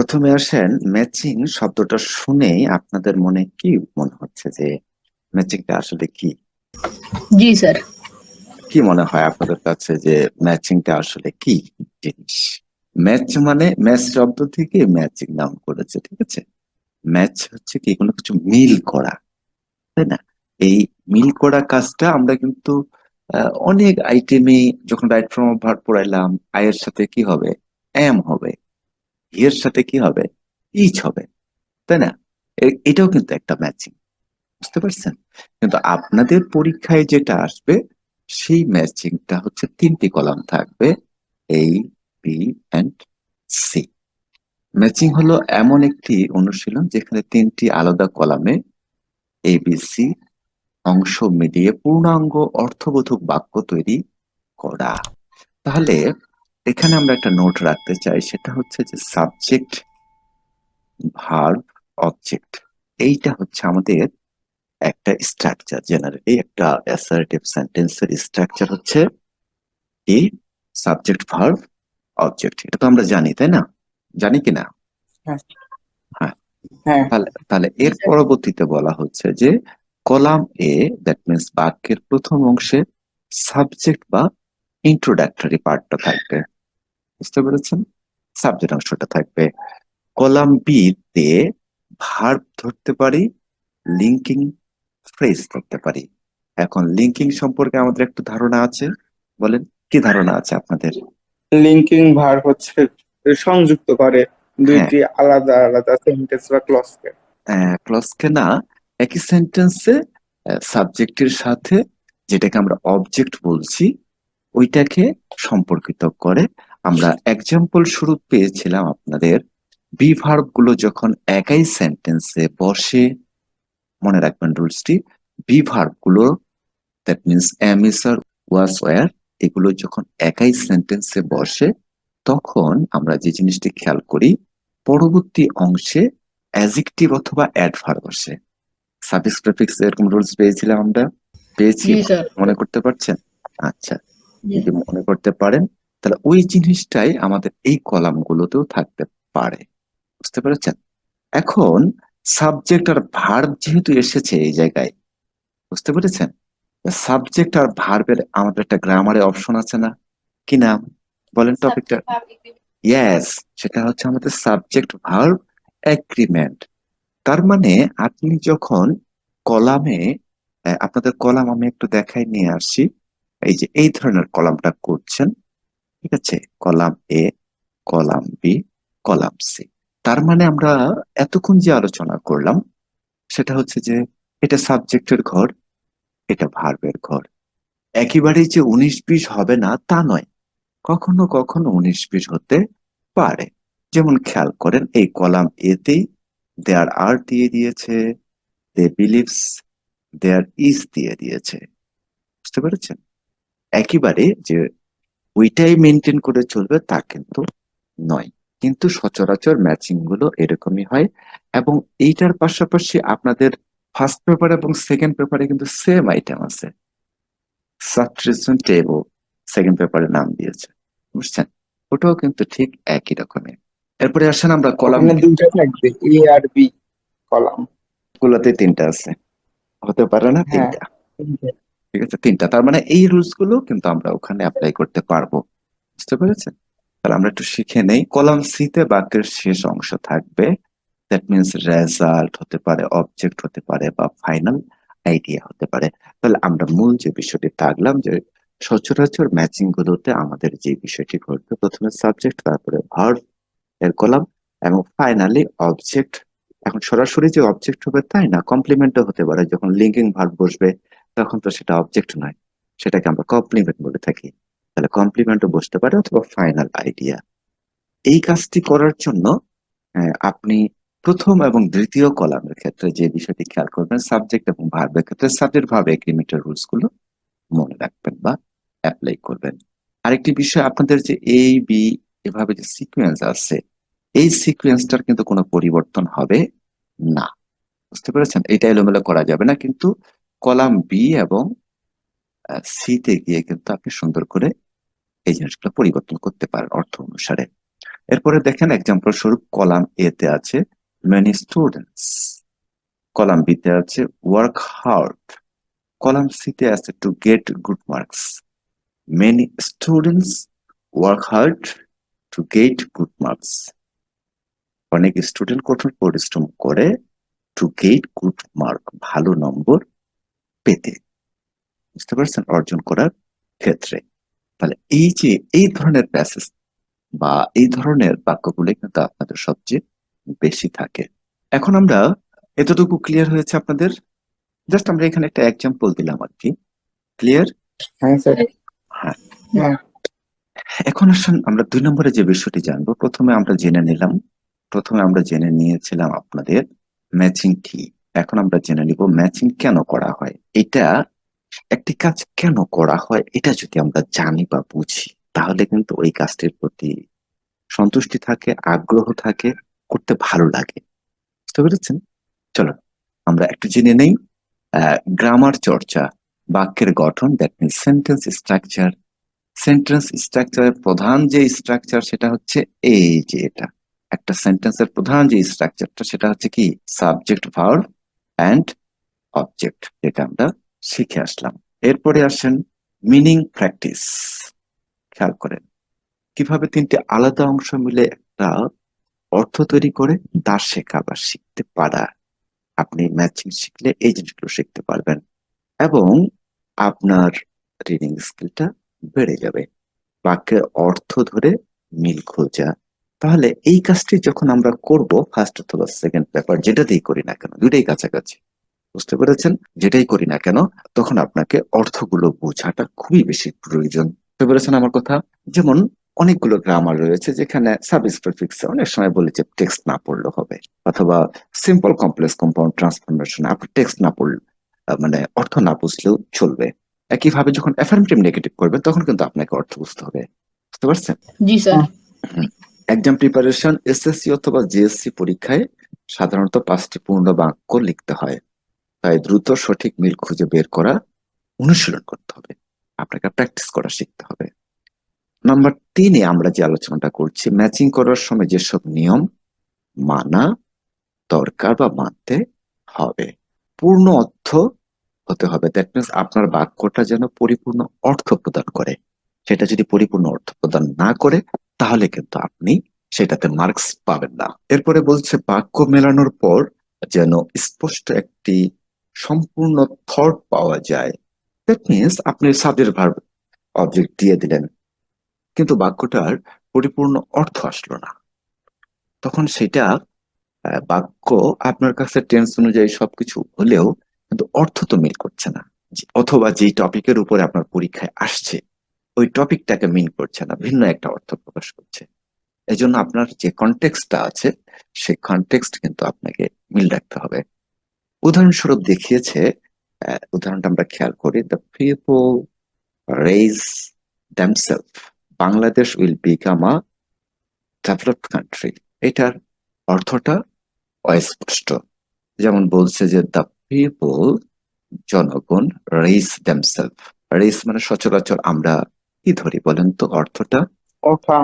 প্রথমে আসেন ম্যাচিং শব্দটা শুনেই আপনাদের মনে কি মনে হচ্ছে যে ম্যাচিংটা আসলে কি? জি স্যার। কি মনে হয় আপনাদের কাছে যে ম্যাচিংটা আসলে কি জিনিস? ম্যাচ মানে ম্যাচ শব্দ থেকে ম্যাচিং নাম করেছে ঠিক আছে? ম্যাচ হচ্ছে কি কোনো কিছু মিল করা তাই না? এই মিল করা কাজটা আমরা কিন্তু অনেক আইটেমে যখন রাইট ফ্রম ভার্ব পড়াইলাম আয়ের সাথে কি হবে? এম হবে। এর সাথে কি হবে? ইচ হবে। তাই না? এ- এটাও কিন্তু একটা ম্যাচিং বুঝতে পারছেন? কিন্তু আপনাদের পরীক্ষায় যেটা আসবে, সেই ম্যাচিংটা হচ্ছে তিনটি কলাম থাকবে এই বি অ্যান্ড সি ম্যাচিং হলো এমন একটি অনুশীলন যেখানে তিনটি আলাদা কলামে এ বি সি অংশ মিলিয়ে পূর্ণাঙ্গ অর্থবোধক বাক্য তৈরি করা। তাহলে এখানে আমরা একটা নোট রাখতে চাই সেটা হচ্ছে যে সাবজেক্ট ভার্ব অবজেক্ট এইটা হচ্ছে আমাদের একটা স্ট্রাকচার জেনারেলি একটা অ্যাসার্টিভ সেন্টেন্সের স্ট্রাকচার হচ্ছে কি সাবজেক্ট ভার্ব অবজেক্ট এটা তো আমরা জানি তাই না? জানি কি না? হ্যাঁ। তাহলে তাহলে এর পরবর্তীতে বলা হচ্ছে যে কলাম এ দ্যাট মিনস বাক্যের প্রথম অংশে সাবজেক্ট বা ইন্ট্রোডাক্টরি পার্টটা থাকবে। বুঝতে পেরেছেন? সাবজেক্ট অংশটা থাকবে কলাম বি তে ভার্ব ধরতে পারি লিঙ্কিং ফ্রেজ ধরতে পারি। এখন লিঙ্কিং সম্পর্কে আমাদের একটু ধারণা আছে বলেন কি ধারণা আছে আপনাদের? লিঙ্কিং ভার্ব হচ্ছে সংযুক্ত করে দুইটি আলাদা আলাদা সেন্টেন্স বা ক্লজকে ক্লসকে না একই সেন্টেন্সে সাবজেক্টের সাথে যেটাকে আমরা অবজেক্ট বলছি ওইটাকে সম্পর্কিত করে আমরা এক্সাম্পল শুরু পেয়েছিলাম আপনাদের। বি ভার্বগুলো যখন একই সেন্টেন্সে বসে মনে রাখবেন রুলসটি be ভার্বগুলো that means am is are was were এগুলো যখন একই সেন্টেন্সে বসে তখন আমরা যে জিনিসটি খেয়াল করি পরবর্তী অংশে অ্যাজেক্টিভ অথবা অ্যাডভার্ব আসে। সাফিক্স প্রেফিক্স এরকম রুলস পেয়েছিলাম আমরা? পেয়েছি মনে করতে পারছেন? আচ্ছা যদি মনে করতে পারেন তাহলে ওই জিনিসটাই আমাদের এই কলামগুলোতেও থাকতে পারে। বুঝতে পেরেছেন? এখন সাবজেক্ট আর ভার্ব যেহেতু এসেছে এই জায়গায় বুঝতে পেরেছেন? সাবজেক্ট আর ভার্বের আমাদের একটা গ্রামারে অপশন আছে না? কি নাম? বলেন টপিকটা ইয়েস সেটা হচ্ছে আমাদের সাবজেক্ট ভার্ব এগ্রিমেন্ট তার মানে আপনি যখন কলামে আপনাদের কলাম আমি একটু দেখাই নিয়ে আসছি। এই যে এই ধরনের কলামটা করছেন ঠিক আছে? Column A column B column C তার মানে আমরা এতক্ষণ যে আলোচনা করলাম, সেটা হচ্ছে যে এটা সাবজেক্টের ঘর, এটা ভার্বের ঘর। একেবারেই যে উনিশ বিশ হবে না, তা নয়। কখনো কখনো উনিশ বিশ হতে পারে। যেমন খেয়াল করেন, এই কলাম এতেই দেয়ার আর দিয়ে দিয়েছে দে বিলিভস দেয়ার ইজ দিয়ে দিয়েছে। বুঝতে পেরেছেন? একেবারে যে ওইটাই মেনটেন করে চলবে তা কিন্তু নয়। কিন্তু সচরাচর ম্যাচিংগুলো এরকমই হয় এবং এইটার পাশাপাশি আপনাদের ফার্স্ট পেপার এবং সেকেন্ড পেপারে কিন্তু সেম আইটেম আছে। সাবস্টিটিউশন টেবল সেকেন্ড পেপারে নাম দিয়েছে বুঝছেন? ওটাও কিন্তু ঠিক একই রকমের এরপরে আসেন আমরা কলাম দুইটা থাকবে এ আর বি কলাম গুলোতে তিনটা আছে। হতে পারে না হ্যাঁ। তিনটা। ঠিক আছে? তিনটা। তার মানে এই রুলসগুলো কিন্তু আমরা ওখানে অ্যাপ্লাই করতে পারব। বুঝতে পেরেছেন? তাহলে আমরা একটু শিখে নেই। কলাম সি তে বাক্যের শেষ অংশ থাকবে। দ্যাট মিনস রেজাল্ট হতে পারে অবজেক্ট হতে পারে বা ফাইনাল আইডিয়া হতে পারে। তাহলে আমরা মূল যে বিষয়টি থাকলাম যে সচরাচর ম্যাচিং গুলোতে আমাদের যে বিষয়টি ঘটবে, প্রথমে সাবজেক্ট তারপরে ভার্ব এর কলাম এবং ফাইনালি অবজেক্ট এখন সরাসরি যে অবজেক্ট হবে তাই না? কমপ্লিমেন্টও হতে পারে। যখন লিঙ্কিং ভার্ব বসবে তখন তো সেটা অবজেক্ট নয়। সেটাকে আমরা কমপ্লিমেন্ট বলে থাকি। তাহলে কমপ্লিমেন্টও বসতে পারে অথবা ফাইনাল আইডিয়া এই কাজটি করার জন্য আপনি প্রথম এবং দ্বিতীয় কলামের ক্ষেত্রে যে বিষয়টি খেয়াল করবেন সাবজেক্ট এবং ভার্বের ক্ষেত্রে সাবজেক্ট ভার্ব এগ্রিমেন্টের রুলসগুলো মনে রাখবেন বা অ্যাপ্লাই করবেন। আরেকটি বিষয়, আপনাদের যে এ বি এভাবে যে সিকোয়েন্স আছে, এই সিকোয়েন্সটার কিন্তু কোনো পরিবর্তন হবে না। বুঝতে পেরেছেন? এটা এলোমেলো করা যাবে না, কিন্তু কলাম বি এবং সি তে গিয়ে কিন্তু আপনি সুন্দর করে এই জিনিসগুলো পরিবর্তন করতে পারেন অর্থ অনুসারে। এরপরে দেখেন এক্সাম্পল স্বরূপ কলাম এ তে আছে মেনি স্টুডেন্টস কলাম বি তে আছে ওয়ার্ক হার্ড কলাম সি তে আছে to get good marks many students work hard to get good marks অনেক স্টুডেন্ট কঠোর পরিশ্রম করে টু গেট গুড মার্ক ভালো নম্বর পেতে। বুঝতে পারছেন? অর্জন করার ক্ষেত্রে। তাহলে এই যে এই ধরনের প্যাসেজ বা এই ধরনের বাক্যগুলো কিন্তু আপনাদের সবচেয়ে বেশি থাকে। এখন আমরা এতটুকু ক্লিয়ার হয়েছে আপনাদের? জাস্ট আমরা এখানে একটা এক্সাম্পল দিলাম আর কি। ক্লিয়ার হ্যাঁ হ্যাঁ। হ্যাঁ। এখন আসুন আমরা দুই নম্বরে যে বিষয়টি জানব প্রথমে আমরা জেনে নিলাম। প্রথমে আমরা জেনে নিয়েছিলাম আপনাদের ম্যাচিং কি এখন আমরা জেনে নিব ম্যাচিং কেন করা হয়? এটা একটি কাজ কেন করা হয়? এটা যদি আমরা জানি বা বুঝি, তাহলে কিন্তু ওই কাজটির প্রতি সন্তুষ্টি থাকে, আগ্রহ থাকে, করতে ভালো লাগে। বুঝতে পেরেছেন? চলো আমরা একটু জেনে নেই। গ্রামার চর্চা, বাক্যের গঠন that means sentence structure sentence স্ট্রাকচারের প্রধান যে স্ট্রাকচার সেটা হচ্ছে এই যে এটা। একটা সেন্টেন্সের প্রধান যে স্ট্রাকচারটা সেটা হচ্ছে কি? সাবজেক্ট ভার্ব অ্যান্ড অবজেক্ট যেটা আমরা শিখে আসলাম। এরপরে আসেন মিনিং প্র্যাকটিস খেয়াল করেন, কীভাবে তিনটি আলাদা অংশ মিলে একটা অর্থ তৈরি করে তা শেখা বা শিখতে পারা। আপনি ম্যাচিং শিখলে এই জিনিসগুলো শিখতে পারবেন এবং আপনার রিডিং স্কিলটা বেড়ে যাবে। বাক্যের অর্থ ধরে মিল খোঁজা তাহলে এই কাজটি যখন আমরা করব ফার্স্ট অথবা সেকেন্ড পেপার যেটাতেই করি না কেন দুটাই কাছাকাছি। বুঝতে পেরেছেন? যেটাই করি না কেন তখন আপনাকে অর্থগুলো বোঝাটা খুবই বেশি প্রয়োজন। বুঝতে পেরেছেন আমার কথা? যেমন অনেকগুলো গ্রামার রয়েছে যেখানে প্রিফিক্সে অনেক সময় বলে যে টেক্সট না পড়লে হবে। অথবা সিম্পল কমপ্লেক্স কম্পাউন্ড ট্রান্সফরমেশন আপনি টেক্সট না পড়লে মানে অর্থ না বুঝলেও চলবে। একইভাবে যখন অ্যাফার্মেটিভ নেগেটিভ করবেন তখন কিন্তু আপনাকে অর্থ বুঝতে হবে। বুঝতে পারছেন? জি স্যার। এক্সাম প্রিপারেশন এসএসসি অথবা জিএসসি পরীক্ষায় সাধারণত পাঁচটি পূর্ণ বাক্য লিখতে হয়। তাই দ্রুত সঠিক মিল খুঁজে বের করা অনুশীলন করতে হবে। আপনাকে প্র্যাকটিস করা শিখতে হবে। নাম্বার তিনে আমরা যে আলোচনাটা করছি ম্যাচিং করার সময় যেসব নিয়ম, মানা, দরকার বা মানতে হবে। পূর্ণ অর্থ হতে হবে। দ্যাট মিনস আপনার বাক্যটা যেন পরিপূর্ণ অর্থ প্রদান করে। সেটা যদি পরিপূর্ণ অর্থ প্রদান না করে তাহলে কিন্তু আপনি সেটাতে মার্কস পাবেন না। এরপরে বলছে, বাক্য মেলানোর পর যেন স্পষ্ট একটি সম্পূর্ণ থট পাওয়া যায়। দ্যাট মিনস আপনি সাবজেক্ট ভার্ব অবজেক্ট দিয়ে দিলেন। কিন্তু বাক্যটার পরিপূর্ণ অর্থ আসলো না। তখন সেটা বাক্য আপনার কাছে টেন্স অনুযায়ী সবকিছু হলেও কিন্তু অর্থ তো মিল করছে না। অথবা যেই টপিকের উপরে আপনার পরীক্ষায় আসছে ওই টপিকটাকে মিন করছে না, ভিন্ন একটা অর্থ প্রকাশ করছে। এজন্য আপনার যে কনটেক্সটটা আছে, সেই কনটেক্সট কিন্তু আপনাকে মিল রাখতে হবে। উদাহরণস্বরূপ দেখিয়েছে উদাহরণটা আমরা খেয়াল করি the people raise themselves Bangladesh will become a developed country এটার অর্থটা অস্পষ্ট। যেমন বলছে যে দ্য পিপল জনগণ রেজ দ্যামসেলফ রেস মানে সচরাচর আমরা কি ধরি বলেন তো অর্থটা? ওঠা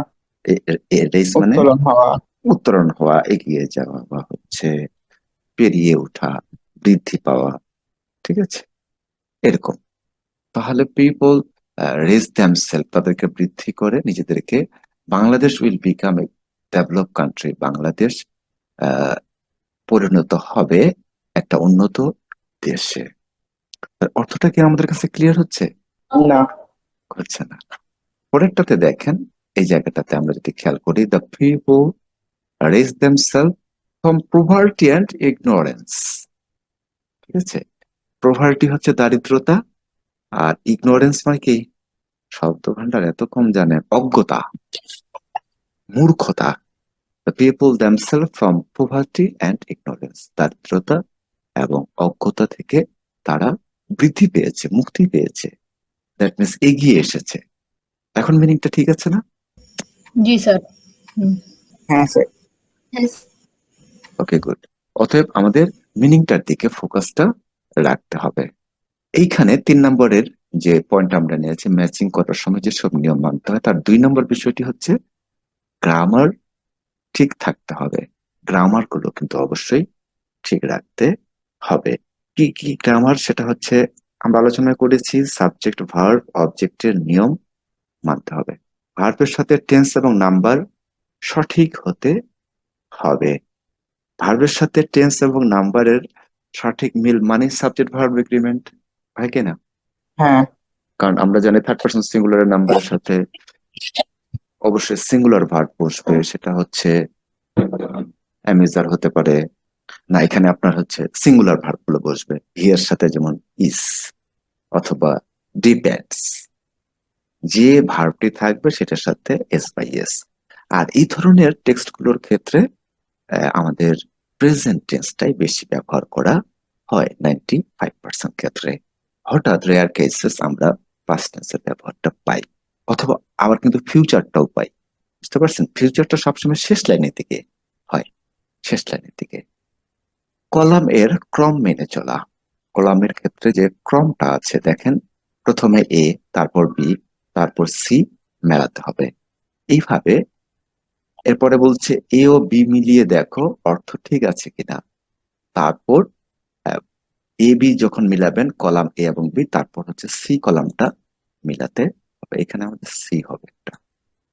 রেস মানে হওয়া। উত্তরণ হওয়া এগিয়ে যাওয়া বা হচ্ছে পেরিয়ে ওঠা বৃদ্ধি পাওয়া ঠিক আছে? এরকম। তাহলে পিপল রেজ দ্যামসেলফ তাদেরকে বৃদ্ধি করে নিজেদেরকে Bangladesh will become a develop country Bangladesh আহ, পরিণত হবে একটা উন্নত দেশে। অর্থটা কি আমাদের কাছে ক্লিয়ার হচ্ছে? না। হচ্ছে না। পরেরটাতে দেখেন, এই জায়গাটাতে আমরা যদি খেয়াল করি the people raise themselves from poverty and ignorance ঠিক আছে? প্রভার্টি হচ্ছে দারিদ্রতা, আর ইগনোরেন্স মানে কি? শব্দ ভান্ডার এত কম জানেন অজ্ঞতা, মূর্খতা। The people themselves from poverty and ignorance দারিদ্রতা এবং অজ্ঞতা থেকে তারা বৃদ্ধি পেয়েছে, মুক্তি পেয়েছে। দ্যাট মিনস এগিয়ে এসেছে। এখন মিনিংটা ঠিক আছে না? জি স্যার। হ্যাঁ স্যার। ওকে গুড অতএব আমাদের মিনিংটার দিকে ফোকাসটা রাখতে হবে। এইখানে তিন নম্বরের যে পয়েন্ট আমরা নিয়েছি ম্যাচিং করার সময় যেসব নিয়ম মানতে হয় তার দুই নম্বর বিষয়টি হচ্ছে গ্রামার ঠিক থাকতে হবে। গ্রামারগুলো কিন্তু অবশ্যই ঠিক রাখতে হবে। কি কি গ্রামার সেটা হচ্ছে আমরা আলোচনা করেছি সাবজেক্ট ভার্ব অবজেক্টের নিয়ম মানতে হবে। ভার্বের সাথে টেন্স এবং নাম্বার সঠিক হতে হবে। ভার্বের সাথে টেন্স এবং নাম্বারের সঠিক মিল মানে সাবজেক্ট ভার্ব এগ্রিমেন্ট হয় কিনা হ্যাঁ। কারণ আমরা জানি থার্ড পার্সন সিঙ্গুলার নাম্বারের সাথে অবশ্যই সিঙ্গুলার ভার্ব বসবে। সেটা হচ্ছে অ্যামিজার হতে পারে না, এখানে আপনার হচ্ছে সিঙ্গুলার ভার্বগুলো বসবে। হি এর সাথে যেমন ইস অথবা ডিপেন্ডস যে ভার্বটি থাকবে সেটার সাথে এস বাই এস আর এই ধরনের টেক্সটগুলোর ক্ষেত্রে আমাদের প্রেজেন্ট টেন্সটাই বেশি ব্যবহার করা হয় নাইনটি ফাইভ পার্সেন্ট ক্ষেত্রে। হঠাৎ রেয়ার কেসেস আমরা পাস্ট টেন্সের ব্যবহারটা পাই। অথবা আবার কিন্তু ফিউচারটাও পাই। বুঝতে পারছেন? ফিউচারটা সবসময় শেষ লাইনের দিকে হয়। শেষ লাইনের দিকে। কলাম এর ক্রম মেনে চলা। কলামের ক্ষেত্রে যে ক্রমটা আছে, দেখেন, প্রথমে এ, তারপর বি, তারপর সি মেলাতে হবে। এইভাবে এরপরে বলছে, এ ও বি মিলিয়ে দেখো, অর্থ ঠিক আছে কিনা। তারপর এ, বি যখন মিলাবেন, কলাম এ এবং বি, তারপর হচ্ছে সি কলামটা মিলাতে হবে। এখানে আমাদের সি হবে একটা।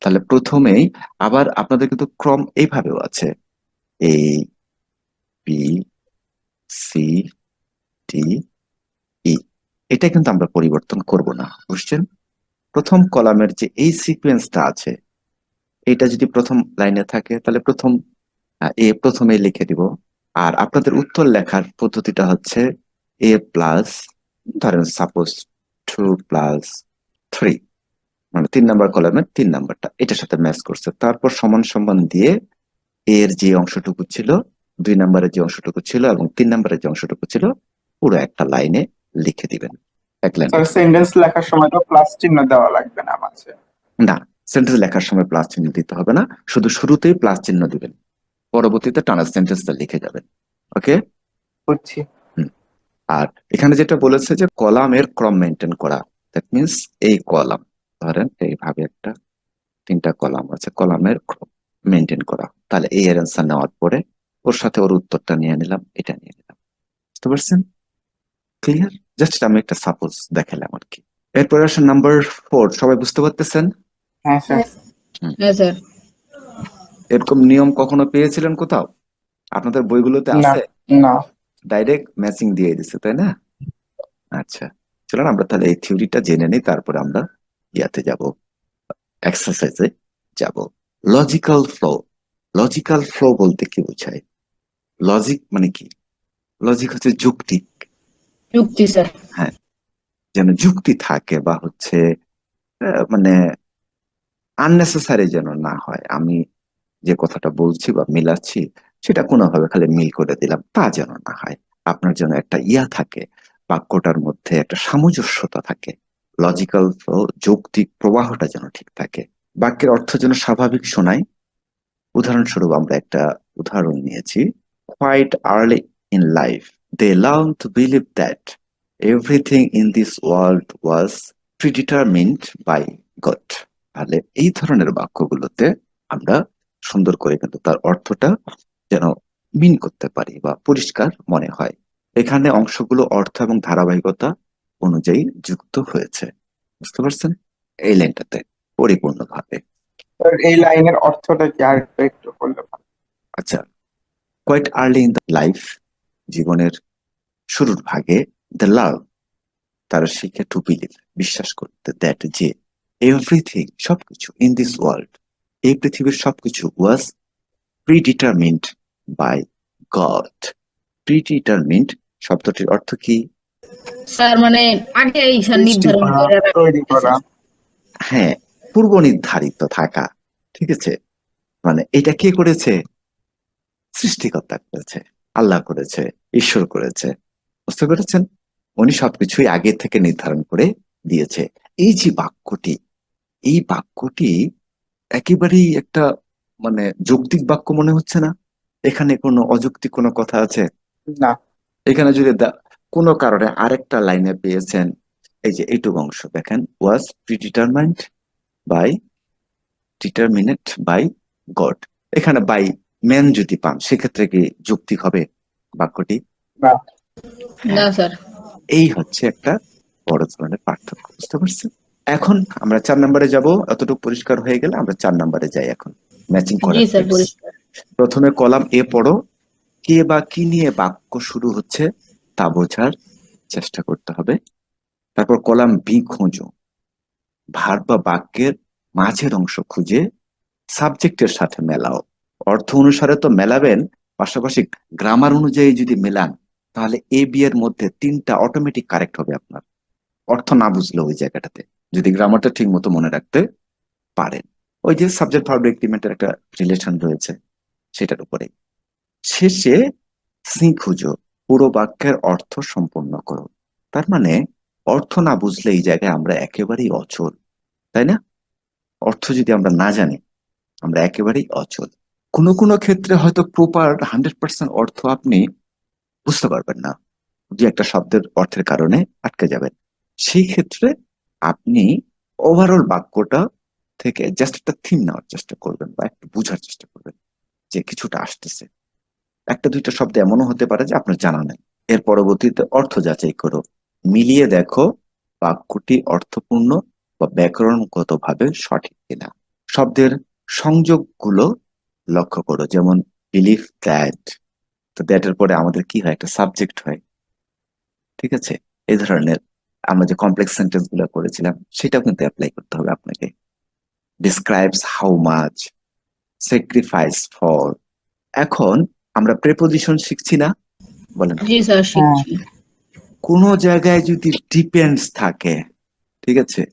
তাহলে প্রথমেই আবার আপনাদের কিন্তু ক্রম এইভাবেও আছে। A, B C D E এটা কিন্তু আমরা পরিবর্তন করব না, বুঝছেন? প্রথম কলামের যে এই সিকোয়েন্সটা আছে, এটা যদি প্রথম লাইনে থাকে, তাহলে প্রথম এ প্রথমে লিখে দিব। আর আপনাদের উত্তর লেখার পদ্ধতিটা হচ্ছে এ প্লাস, ধরেন সাপোজ টু প্লাস থ্রি মানে তিন নাম্বার কলামের তিন নাম্বারটা, এটার সাথে ম্যাচ করছে। তারপর সমান সমান দিয়ে এর যে অংশটুকু ছিল দুই নম্বরের যে অংশটুকু ছিল এবং তিন নম্বরের যে অংশটুকু ছিল পুরো একটা লাইনে লিখে দিবেন। এক লাইন। সেন্টেন্স লেখার সময় তো প্লাস চিহ্ন দেওয়া লাগবে না মাঝে না সেন্টেন্স লেখার সময় প্লাস চিহ্ন দিতে হবে না শুধু শুরুতেই প্লাস চিহ্ন দিবেন। পরবর্তীতে টানা সেন্টেন্সটা লিখে যাবেন। ওকে বুঝছি। আর এখানে যেটা বলেছে যে কলামের ক্রম মেনটেন করা দ্যাট মিনস এই কলাম ধরেন এইভাবে একটা তিনটা কলাম আছে কলামের ক্রম মেনটেন করা। তাহলে এই এর অ্যান্সার নেওয়ার পরে ওর সাথে ওর উত্তরটা নিয়ে নিলাম এটা নিয়ে নিলাম। বুঝতে পারছেন? ক্লিয়ার জাস্ট আমি একটা সাপোজ দেখালাম আর কি। এরপরে আসে নাম্বার ফোর সবাই বুঝতে পারতেছেন? হ্যাঁ স্যার। হ্যাঁ এরকম নিয়ম কখনো পেয়েছিলেন কোথাও? আপনাদের বইগুলোতে আছে? না। ডাইরেক্ট ম্যাচিং দিয়ে দিছে তাই না? আচ্ছা চলুন আমরা তাহলে এই থিওরিটা জেনে নিই তারপরে আমরা ইয়াতে যাব এক্সারসাইজে যাব। লজিক্যাল ফ্লো লজিক্যাল ফ্লো বলতে কি বোঝায়? লজিক মানে কি? লজিক হচ্ছে যুক্তি। যুক্তি স্যার হ্যাঁ। যেন যুক্তি থাকে বা হচ্ছে মানে আননেসেসারি যেন না হয়। আমি যে কথাটা বলছি বা মিলাচ্ছি সেটা কোনোভাবে খালি মিল করে দিলাম তা যেন না হয়। আপনার যেন একটা ইয়া থাকে বাক্যটার মধ্যে একটা সামঞ্জস্যতা থাকে। লজিক্যাল যৌক্তিক প্রবাহটা যেন ঠিক থাকে। বাক্যের অর্থ যেন স্বাভাবিক শোনায়। উদাহরণস্বরূপ আমরা একটা উদাহরণ নিয়েছি। Quite early in life they learn to believe that everything in this world was predetermined by God তাহলে এই ধরনের বাক্যগুলোতে আমরা সুন্দর করে কিন্তু তার অর্থটা যেন মিন করতে পারি বা পরিষ্কার মনে হয়। এখানে অংশগুলো অর্থ এবং ধারাবাহিকতা অনুযায়ী যুক্ত হয়েছে। বুঝতে পারছেন? এই লাইনটাতে পরিপূর্ণভাবে। এই লাইনের অর্থটা কি আর একটু বললে আচ্ছা quite early in the life জীবনের শুরুর ভাগে দ্য লাভ তারা শিখে টু বিলিভ বিশ্বাস করতে দ্যাট যে এভরিথিং সবকিছু ইন দিস ওয়ার্ল্ড এই পৃথিবীর সবকিছু ওয়াজ প্রিডিটারমিন্ড বাই গড প্রিডিটারমিন্ড শব্দটির অর্থ কি? স্যার মানে আগে নির্ধারণ করা, হ্যাঁ পূর্ব নির্ধারিত থাকা ঠিক আছে? মানে এটা কে করেছে? সৃষ্টিকর্তা করেছে আল্লাহ করেছে ঈশ্বর করেছে বুঝতে পেরেছেন? উনি সবকিছুই আগে থেকে নির্ধারণ করে দিয়েছে। এই যে বাক্যটি এই বাক্যটি একেবারেই একটা মানে যৌক্তিক বাক্য মনে হচ্ছে না? এখানে কোনো অযৌক্তিক কোনো কথা আছে? না। এখানে যদি কোনো কারণে আরেকটা লাইনে পেয়েছেন এই যে এইটুকু অংশ দেখেন was predetermined by determinate by God এখানে বাই ম্যান যদি পান সেক্ষেত্রে কি যুক্তি হবে বাক্যটি? না। স্যার। এই হচ্ছে একটা বড় ধরনের পার্থক্য বুঝতে পারছেন? এখন আমরা চার নম্বরে যাব এতটুকু পরিষ্কার হয়ে গেলে আমরা চার নম্বরে যাই এখন। ম্যাচিং। পরিষ্কার। প্রথমে কলাম এ পড়ো কে বা কি নিয়ে বাক্য শুরু হচ্ছে তা বোঝার চেষ্টা করতে হবে। তারপর কলাম বি খোঁজো। ভার বা বাক্যের মাঝের অংশ খুঁজে সাবজেক্টের সাথে মেলাও। অর্থ অনুসারে তো মেলাবেন, পাশাপাশি গ্রামার অনুযায়ী যদি মেলান, তাহলে এ বি এর মধ্যে তিনটা অটোমেটিক কারেক্ট হবে আপনার। অর্থ না বুঝলে ওই জায়গাটাতে, যদি গ্রামারটা ঠিক মতো মনে রাখতে পারেন। ওই যে সাবজেক্ট ভার্ব এগ্রিমেন্টের একটা রিলেশন রয়েছে, সেটার উপরে। শেষে সি খুঁজো, পুরো বাক্যের অর্থ সম্পূর্ণ করো। তার মানে অর্থ না বুঝলে এই জায়গায় আমরা একেবারেই অচল, তাই না? অর্থ যদি আমরা না জানি, আমরা একেবারেই অচল। কোনো কোনো ক্ষেত্রে হয়তো প্রপার হান্ড্রেড পার্সেন্ট অর্থ আপনি বুঝতে পারবেন না। দু একটা শব্দের অর্থের কারণে আটকে যাবেন। সেই ক্ষেত্রে আপনি ওভারঅল বাক্যটা থেকে জাস্ট একটা থিম নেওয়ার চেষ্টা করবেন বা একটু বোঝার চেষ্টা করবেন যে কিছুটা আসতেছে। একটা দুইটা শব্দ এমনও হতে পারে যে আপনার জানা নেই। এর পরবর্তীতে অর্থ যাচাই করো। মিলিয়ে দেখো বাক্যটি অর্থপূর্ণ বা ব্যাকরণগত ভাবে সঠিক কিনা। শব্দের সংযোগগুলো লক্ষ্য করো যেমন বিলিভ দ্যাট তো দ্যাট এর পরে আমাদের কি হয়? একটা সাবজেক্ট হয়। ঠিক আছে? এই ধরনের আমরা যে কমপ্লেক্স সেন্টেন্সগুলো করেছিলাম সেটাও কিন্তু অ্যাপ্লাই করতে হবে আপনাকে। Describes how much sacrifice for এখন আমরা প্রেপোজিশন শিখছি না? বলেন। জি স্যার শিখছি। কোনো জায়গায় যদি ডিপেন্ডস থাকে ঠিক আছে?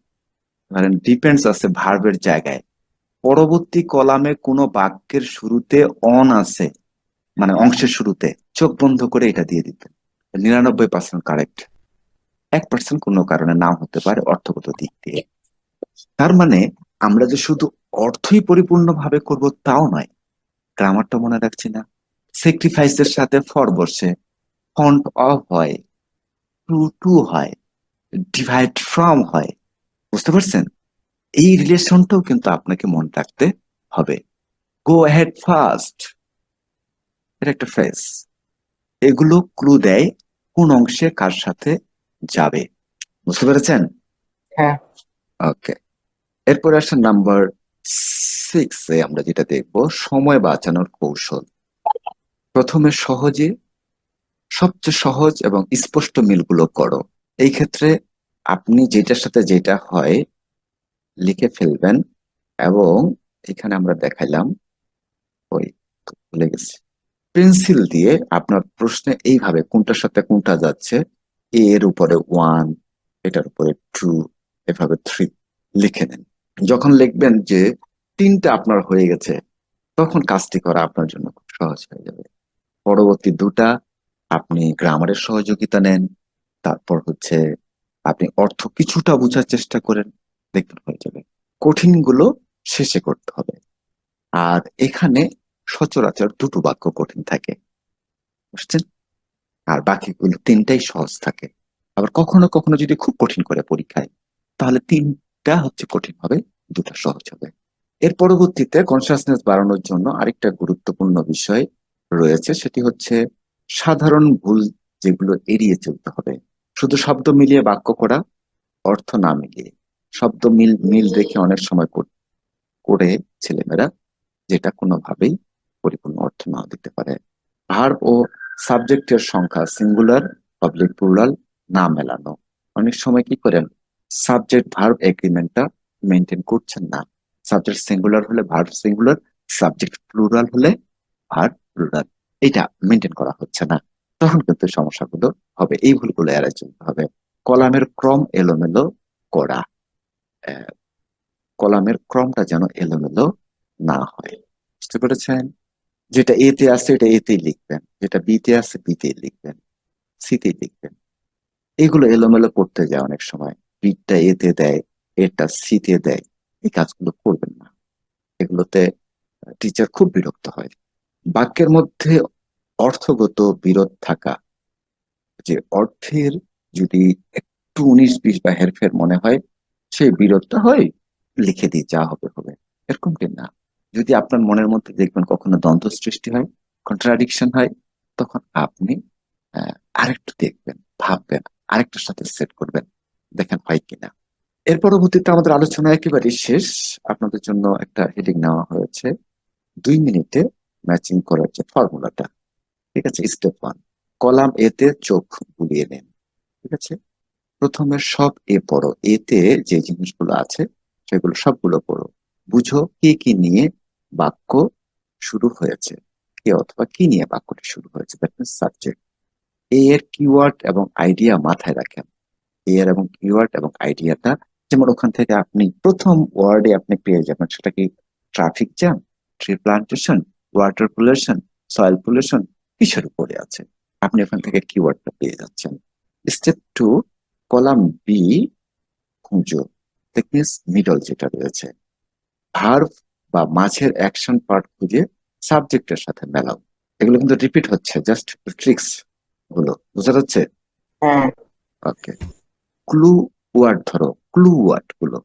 ধরেন ডিপেন্ডস আছে ভার্বের জায়গায়। পরবর্তী কলামে কোনো বাক্যের শুরুতে অন আছে মানে অংশের শুরুতে, চোখ বন্ধ করে এটা দিয়ে দিতেন নিরানব্বই পার্সেন্ট কারেক্ট এক পার্সেন্ট কোনো কারণে নাও হতে পারে অর্থগত দিক দিয়ে। তার মানে আমরা যে শুধু অর্থই পরিপূর্ণভাবে করব তাও নয় গ্রামারটা মনে রাখছি না। স্যাক্রিফাইসের সাথে ফর বসে ফন্ট অফ হয় টু টু হয় ডিভাইড ফ্রম হয়। বুঝতে পারছেন? এই রিলেশনটাও কিন্তু আপনাকে মনে রাখতে হবে। গো হেড ফার্স্ট এটা একটা ফ্রেজ এগুলো ক্লু দেয় কোন অংশে কার সাথে যাবে। বুঝতে পেরেছেন? হ্যাঁ। ওকে এরপরে আসে নাম্বার সিক্স এ আমরা যেটা দেখব সময় বাঁচানোর কৌশল। প্রথমে সহজে সবচেয়ে সহজ এবং স্পষ্ট মিলগুলো করো। এই ক্ষেত্রে আপনি যেটার সাথে যেটা হয় লিখে ফেলবেন এবং এখানে আমরা দেখাইলাম, ওই ভুলে গেছি। পেন্সিল দিয়ে আপনার প্রশ্নে এইভাবে কোনটার সাথে কোনটা যাচ্ছে এর উপরে ওয়ান, এটার উপরে টু, এভাবে থ্রি লিখে নেন। যখন লিখবেন যে তিনটা আপনার হয়ে গেছে, তখন কাজটি করা আপনার জন্য খুব সহজ হয়ে যাবে। পরবর্তী দুটা আপনি গ্রামারের সহযোগিতা নেন, তারপর হচ্ছে আপনি অর্থ কিছুটা বোঝার চেষ্টা করেন। দেখবেন হয়ে যাবে। কঠিনগুলো শেষে করতে হবে। আর এখানে সচরাচর দুটো বাক্য কঠিন থাকে। বুঝছেন? আর বাকিগুলো তিনটাই সহজ থাকে। আবার কখনো কখনো যদি খুব কঠিন করে পরীক্ষায়, তাহলে তিনটা হচ্ছে কঠিন হবে, দুটা সহজ হবে। এর পরবর্তীতে কনসাসনেস বাড়ানোর জন্য আরেকটা গুরুত্বপূর্ণ বিষয় রয়েছে, সেটি হচ্ছে সাধারণ ভুল যেগুলো এড়িয়ে চলতে হবে। শুধু শব্দ মিলিয়ে বাক্য করা অর্থ না মিলিয়ে। শব্দ মিল মিল রেখে অনেক সময় কর- ছেলেমেয়েরা যেটা কোনোভাবেই পরিপূর্ণ অর্থ নাও দিতে পারে। ভার ও সাবজেক্টের সংখ্যা, সিঙ্গুলার, পাবলিক, প্লুরাল, না মেলানো। অনেক সময় কি করেন, সাবজেক্ট ভার্ব এগ্রিমেন্টটা মেনটেন করছেন না। সাবজেক্ট সিঙ্গুলার হলে ভার্ব সিঙ্গুলার, সাবজেক্ট প্লুরাল হলে ভার্ব প্লুরাল। এটা মেনটেন করা হচ্ছে না। তখন কিন্তু সমস্যাগুলো হবে। এই ভুলগুলো এড়াই চলতে হবে। কলামের ক্রম এলোমেলো করা। কলামের ক্রমটা যেন এলোমেলো না হয়। বুঝতে পেরেছেন? যেটা এতে আছে, এটা এতেই লিখবেন। যেটা বিতে আছে বিতে লিখবেন। সিতে লিখবেন। এগুলো এলোমেলো করতে যায় অনেক সময়। বিটটা এতে দেয় এটা সিতে দেয়। এই কাজগুলো করবেন না। এগুলোতে টিচার খুব বিরক্ত হয়। বাক্যের মধ্যে অর্থগত বিরোধ থাকা, যে অর্থের যদি একটু উনিশ বিশ বা হেরফের মনে হয় সেই বিরোধটা হয় লিখে দিই যা হবে হবে। এরকম কি না? যদি আপনার মনের মধ্যে দেখবেন কখনো দ্বন্দ্ব সৃষ্টি হয় কন্ট্রাডিকশন হয়, তখন আপনি আরেকটু দেখবেন, ভাববেন, আরেকটার সাথে সেট করবেন, দেখেন হয় কিনা এর পরবর্তীতে আমাদের আলোচনা একেবারে শেষ। আপনাদের জন্য একটা হেডিং নেওয়া হয়েছে, দুই মিনিটে ম্যাচিং করার যে ফর্মুলাটা ঠিক আছে? স্টেপ ওয়ান কলাম এতে চোখ বুলিয়ে নেন, ঠিক আছে? প্রথমে সব এ পড়ো। এতে যে জিনিসগুলো আছে, সেগুলো সবগুলো পড়ো। বুঝো কে কি নিয়ে বাক্য শুরু হয়েছে। কে অথবা কি নিয়ে বাক্যটি শুরু হয়েছে। দ্যাট মিনস সাবজেক্ট এ এর কিওয়ার্ড এবং আইডিয়া মাথায় রাখেন। এ এর এবং কিওয়ার্ড এবং আইডিয়াটা যেমন ওখান থেকে আপনি প্রথম ওয়ার্ডে আপনি পেয়ে যাবেন। সেটা কি traffic jam tree plantation water pollution soil pollution কিসের উপরে আছে? আপনি ওখান থেকে কিওয়ার্ডটা পেয়ে যাচ্ছেন। স্টেপ টু কলাম বি খুঁজো। টেকনিস মিডল যেটা রয়েছে। ভার্ব বা মাঝের অ্যাকশন পার্ট খুঁজে সাবজেক্টের সাথে মেলাও। এগুলো কিন্তু রিপিট হচ্ছে জাস্ট ট্রিক্সগুলো। বুঝা যাচ্ছে? ওকে ক্লু ওয়ার্ড ধরো ক্লু ওয়ার্ডগুলো।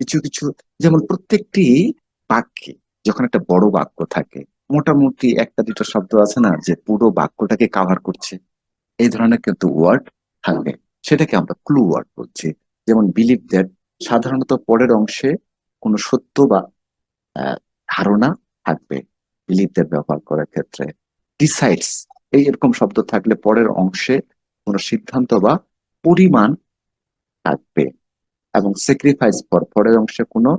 কিছু কিছু যেমন প্রত্যেকটি বাক্যে যখন একটা বড় বাক্য থাকে মোটামুটি একটা দুটো শব্দ আছে না যে পুরো বাক্যটাকে কাভার করছে। এই ধরনের কিন্তু ওয়ার্ড থাকবে। সেটাকে আমরা ক্লু ওয়ার্ড বলছি। যেমন বিলিভ দ্যাট সাধারণত পরের অংশে কোনো সত্য বা ধারণা থাকবে বিলিভ দ্যাট ব্যবহার করার ক্ষেত্রে। ডিসাইডস এই এরকম শব্দ থাকলে পরের অংশে কোনো সিদ্ধান্ত বা পরিমাণ থাকবে। এবং স্যাক্রিফাইস ফর পরের অংশে কোনো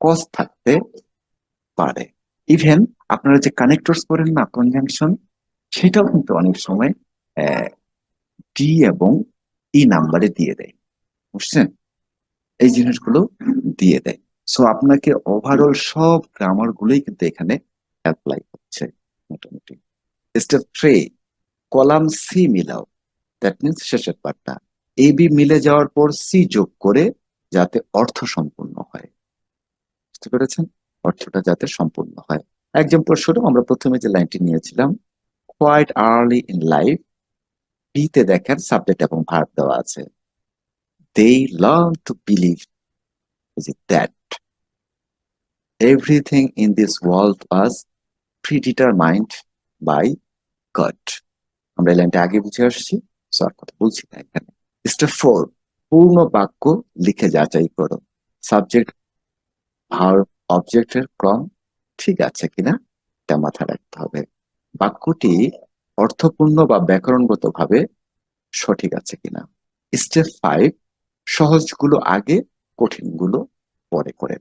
কজ থাকতে পারে। ইভেন আপনারা যে কানেক্টরস করেন না কনজাংশন সেটাও কিন্তু অনেক সময় ডি এবং ই নাম্বারে দিয়ে দেয়। বুঝছেন? এই জিনিসগুলো দিয়ে দেয়। সো আপনাকে ওভারঅল সব গ্রামার গুলোই কিন্তু এখানে অ্যাপ্লাই হচ্ছে মোটামুটি। স্টেপ থ্রি কলাম সি মিলাও। দ্যাট মিনস শেষের পার্টটা এ বি মিলে যাওয়ার পর সি যোগ করে যাতে অর্থ সম্পূর্ণ হয়। বুঝতে পেরেছেন? অর্থটা যাতে সম্পূর্ণ হয়। এক্সাম্পল স্বরূপ আমরা প্রথমে যে লাইনটি নিয়েছিলাম কোয়াইট আর্লি ইন লাইফ বিতে দেখেন সাবজেক্ট এবং ভার্ব দেওয়া আছে। They learn to believe that everything in this world was predetermined by God আমরা এই লাইনটা আগে বুঝে আসছি আর কথা বলছি না এখানে। স্টেপ ফোর পূর্ণ বাক্য লিখে যাচাই করো। সাবজেক্ট ভার্ব অবজেক্টের ক্রম ঠিক আছে কিনা? এটা মাথায় রাখতে হবে। বাক্যটি অর্থপূর্ণ বা ব্যাকরণগত ভাবে সঠিক আছে কিনা? স্টেপ ফাইভ সহজগুলো আগে, কঠিনগুলো পরে করেন।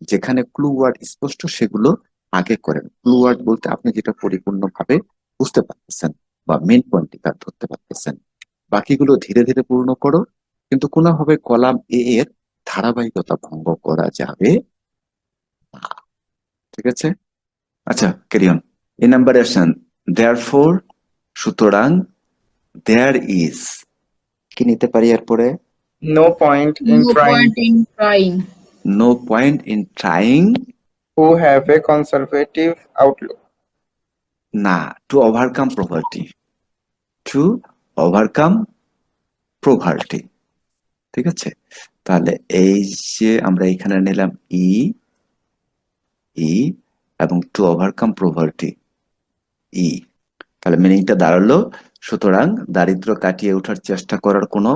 যেখানে ক্লু ওয়ার্ড স্পষ্ট, সেগুলো আগে করেন। ক্লু ওয়ার্ড বলতে আপনি যেটা পরিপূর্ণভাবে বুঝতে পারতেছেন বা মেন পয়েন্টটি তার ধরতে পারতেছেন। বাকিগুলো ধীরে ধীরে পূর্ণ করো। কিন্তু কোনোভাবে কলাম এ এর ধারাবাহিকতা ভঙ্গ করা যাবে ঠিক আছে? আচ্ছা ক্যারিয়ন এ নাম্বার আসেন দেয়ার ফোর সুতরাং দেয়ার ইজ কি নিতে পারি এরপরে? No point in No trying. point in trying. No point in trying who have a conservative outlook. না to overcome poverty to overcome poverty ঠিক আছে? তাহলে এই যে আমরা এখানে নিলাম ই ই এবং টু ওভারকাম প্রভার্টি ই তাহলে মিনিংটা দাঁড়াল। সুতরাং দারিদ্র কাটিয়ে ওঠার চেষ্টা করার কোনো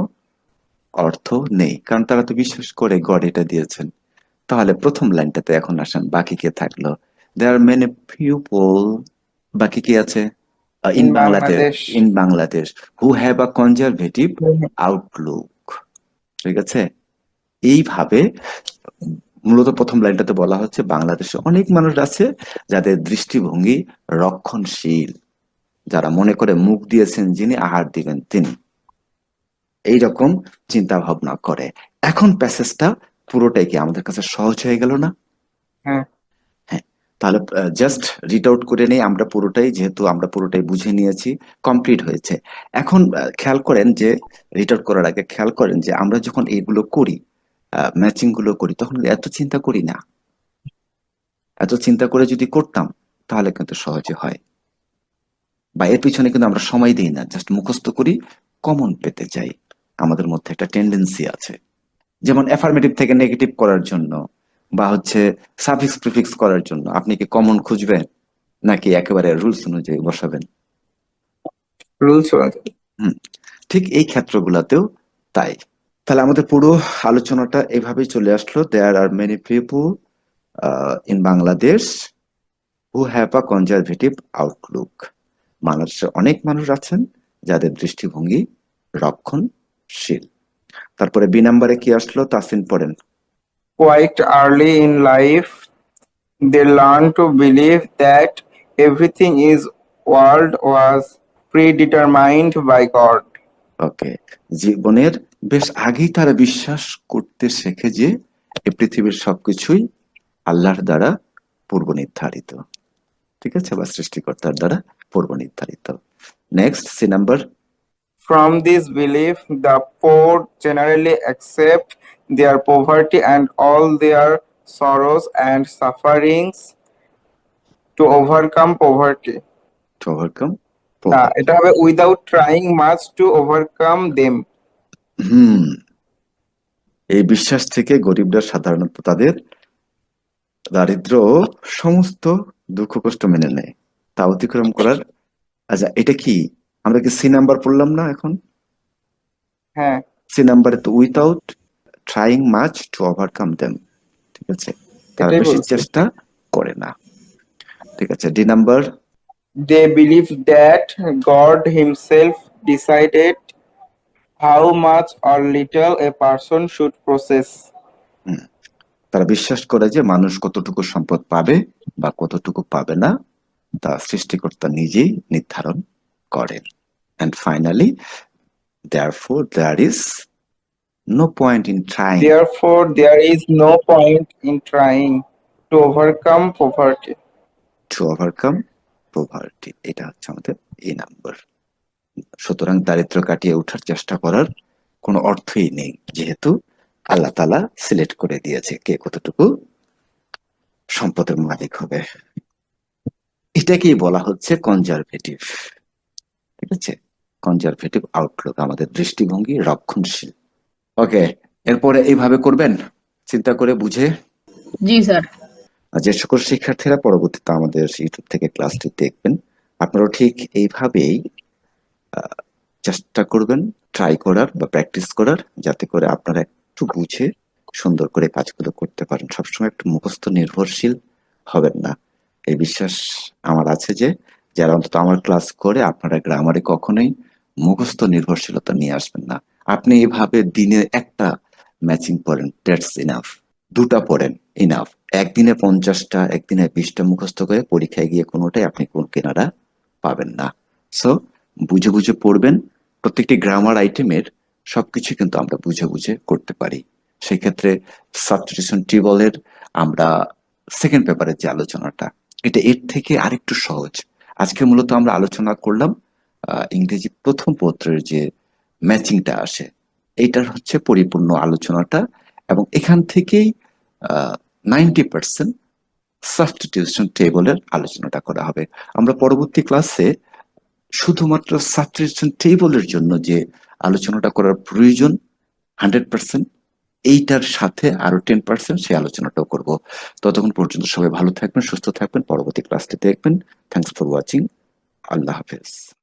অর্থ নেই। কারণ তারা তো বিশ্বাস করে গড এটা দিয়েছেন। তাহলে প্রথম লাইনটাতে এখন আসেন। বাকি কে থাকল? দেয়ার মেনি পিপল বাকি কি আছে? In Bangladesh in Bangladesh. Who have a conservative outlook ঠিক আছে? এইভাবে মূলত প্রথম লাইনটাতে বলা হচ্ছে বাংলাদেশে অনেক মানুষ আছে যাদের দৃষ্টিভঙ্গি রক্ষণশীল। যারা মনে করে মুখ দিয়েছেন যিনি আহার দিবেন তিনি। এইরকম চিন্তা ভাবনা করে। এখন প্যাসেজটা পুরোটাই কি আমাদের কাছে সহজ হয়ে গেল না? হ্যাঁ। হ্যাঁ তাহলে জাস্ট রিড আউট করে নেই আমরা পুরোটাই যেহেতু আমরা পুরোটাই বুঝে নিয়েছি কমপ্লিট হয়েছে। এখন খেয়াল করেন যে রিড আউট করার আগে খেয়াল করেন যে আমরা যখন এইগুলো করি ম্যাচিংগুলো করি তখন এত চিন্তা করি না। এত চিন্তা করে যদি করতাম তাহলে কিন্তু সহজে হয়। বা এর পিছনে কিন্তু আমরা সময় দিই না জাস্ট মুখস্থ করি কমন পেতে চাই। আমাদের মধ্যে একটা টেন্ডেন্সি আছে। যেমন অ্যাফার্মেটিভ থেকে নেগেটিভ করার জন্য বা হচ্ছে সাফিক্স প্রিফিক্স করার জন্য। আপনি কি কমন খুঁজবেন? নাকি একেবারে রুলস অনুযায়ী বসাবেন? রুলস ঠিক এই ক্ষেত্রগুলোতেও তাই। তাহলে আমাদের পুরো আলোচনাটা এভাবেই চলে আসলো। There are many people in Bangladesh who have a conservative outlook বাংলাদেশে অনেক মানুষ আছেন যাদের দৃষ্টিভঙ্গি রক্ষণশীল তারপরে বি নাম্বারে কি আসলো? তাসিন পড়েন। Quite early in life they learn to believe that everything is world was predetermined by God okay জীবনের বেশ আগেই তারা বিশ্বাস করতে শেখে যে এই পৃথিবীর সবকিছুই আল্লাহর দ্বারা পূর্ব নির্ধারিত ঠিক আছে? বা সৃষ্টিকর্তার দ্বারা পূর্ব নির্ধারিত next C number from this belief the poor generally accept their poverty and all their sorrows and sufferings to overcome poverty to এটা হবে without trying much to overcome them hmm এই বিশ্বাস থেকে গরিবরা সাধারণত তাদের দারিদ্র সমস্ত দুঃখ কষ্ট মেনে নেয়। তা অতিক্রম করার আচ্ছা এটা কি? আমরা কি সি নাম্বার পড়লাম না এখন? হ্যাঁ। সি নাম্বারে তো without trying much to overcome them ঠিক আছে? তারা বেশি চেষ্টা করে না। ঠিক আছে D number they believe that god himself decided how much or little a person should possess তারা বিশ্বাস করে যে মানুষ কতটুকু সম্পদ পাবে বা কতটুকু পাবে না তা সৃষ্টিকর্তা নিজেই নির্ধারণ করেন। And finally therefore there is no point in trying. Therefore there is no point in trying to overcome poverty. To overcome poverty এটা হচ্ছে আমাদের এই নাম্বার। সুতরাং দারিদ্র কাটিয়ে ওঠার চেষ্টা করার কোনো অর্থই নেই যেহেতু আল্লাহ তালা সিলেক্ট করে দিয়েছে কে কতটুকু সম্পদের মালিক হবে। এটাকেই বলা হচ্ছে কনজারভেটিভ ঠিক আছে? কনজারভেটিভ আউটলুক আমাদের দৃষ্টিভঙ্গি রক্ষণশীল। ওকে এরপরে এইভাবে করবেন? চিন্তা করে বুঝে? জি স্যার। যে সকল শিক্ষার্থীরা পরবর্তীতে আমাদের ইউটিউব থেকে ক্লাসটি দেখবেন আপনারাও ঠিক এইভাবেই চেষ্টা করবেন ট্রাই করার বা প্র্যাকটিস করার যাতে করে আপনারা একটু বুঝে সুন্দর করে কাজগুলো করতে পারেন। সবসময় একটু মুখস্থ নির্ভরশীল হবেন না। এই বিশ্বাস আমার আছে যে, যারা অন্তত আমার ক্লাস করে আপনারা গ্রামারে কখনোই মুখস্থ নির্ভরশীলতা নিয়ে আসবেন না। আপনি এভাবে দিনে একটা ম্যাচিং পড়েন দ্যাটস ইনাফ দুটা পড়েন ইনাফ একদিনে পঞ্চাশটা, একদিনে বিশটা মুখস্থ করে পরীক্ষায় গিয়ে কোনোটাই আপনি কোন কেনারা পাবেন না। সো বুঝে বুঝে পড়বেন, প্রত্যেকটি গ্রামার আইটেমের সবকিছু কিন্তু আমরা বুঝে বুঝে করতে পারি। সেক্ষেত্রে সাবস্টিটিউশন টিবলের আমরা সেকেন্ড পেপারের যে আলোচনাটা এটা এর থেকে আরেকটু সহজ। আজকে মূলত আমরা আলোচনা করলাম ইংরেজি প্রথম পত্রের যে ম্যাচিংটা আসে, এইটার হচ্ছে পরিপূর্ণ আলোচনাটা এবং এখান থেকেই নাইনটি পার্সেন্ট সাবস্টিটিউশন টেবলের আলোচনাটা করা হবে। আমরা পরবর্তী ক্লাসে শুধুমাত্র সাবস্টিটিউশন টেবলের জন্য যে আলোচনাটা করার প্রয়োজন, হান্ড্রেড পার্সেন্ট এইটার সাথে আরও টেন পার্সেন্ট সেই আলোচনাটাও করব। ততক্ষণ পর্যন্ত সবাই ভালো থাকবেন, সুস্থ থাকবেন, পরবর্তী ক্লাসটি দেখবেন। থ্যাংকস ফর ওয়াচিং আল্লাহ হাফেজ।